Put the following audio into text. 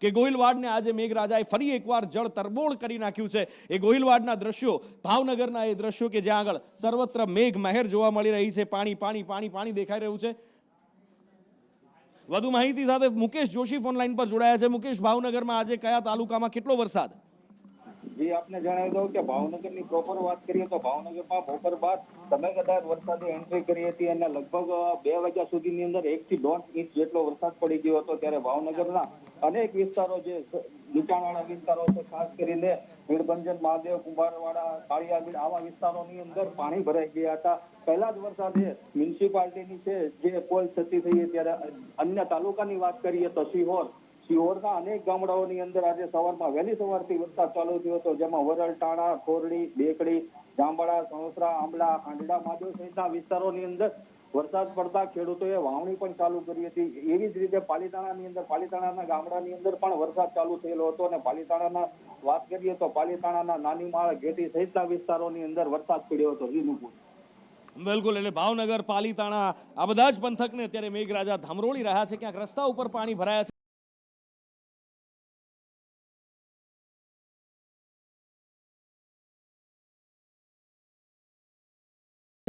કે ગોહિલવાડને આજે મેઘરાજાએ ફરી એકવાર જળ તરબોળ કરી નાખ્યું છે. એ ગોહિલવાડના દ્રશ્યો, ભાવનગરના એ દ્રશ્યો કે જ્યાં આગળ સર્વત્ર મેઘ મહેર જોવા મળી રહી છે. પાણી પાણી પાણી પાણી દેખાઈ રહ્યું છે. વધુ માહિતી સાથે મુકેશ જોશી ફોનલાઈન પર જોડાયા છે. મુકેશ, ભાવનગરમાં આજે કયા તાલુકામાં કેટલો વરસાદ? જી આપને જણાવી દઉં કે ભાવનગરની પ્રોપર વાત કરીએ તો ભાવનગરમાં બપોર બાદ તમે કદાચ વરસાદે એન્ટ્રી કરી હતી અને લગભગ બે વાગ્યા સુધીની અંદર એક થી દોઢ ઇંચ જેટલો વરસાદ પડી ગયો હતો ત્યારે ભાવનગરના અનેક વિસ્તારો જે નીચાણવાળા વિસ્તારો છે, ખાસ કરીને વીરભંજન મહાદેવ, કુંભારવાડા, કાળિયાબીડ, આવા વિસ્તારોની અંદર પાણી ભરાઈ ગયા હતા. પહેલા જ વરસાદે મ્યુનિસિપાલિટીની છે, જે પોલ થતી થઈ ત્યારે અન્ય તાલુકાની વાત કરીએ તો સિહોર સિહોરના અનેક ગામડાઓની અંદર આજે સવારમાં વહેલી સવારથી વરસાદ ચાલુ થયો હતો, જેમાં વરલ, ટાણા, ખોરડી, બેકડી, જાંબડા સણોસરા આંબલા હાંડડા માધવ સહિતના વિસ્તારોની અંદર વરસાદ પડતા ખેડૂતોએ વાવણી પણ ચાલુ કરી હતી. એવી જ રીતે પાલીતાણાની અંદર, પાલીતાણાના ગામડાની અંદર પણ વરસાદ ચાલુ થયેલો હતો અને પાલીતાણાના વાત કરીએ તો પાલીતાણાના નાની માળ ઘેટી સહિતના વિસ્તારોની અંદર વરસાદ પડ્યો હતો. જી નુપુર બિલકુલ, એટલે ભાવનગર, પાલીતાણા આ બધા જ પંથકને અત્યારે મેઘરાજા ધમરોળી રહ્યા છે. ક્યાંક રસ્તા ઉપર પાણી ભરાયા છે.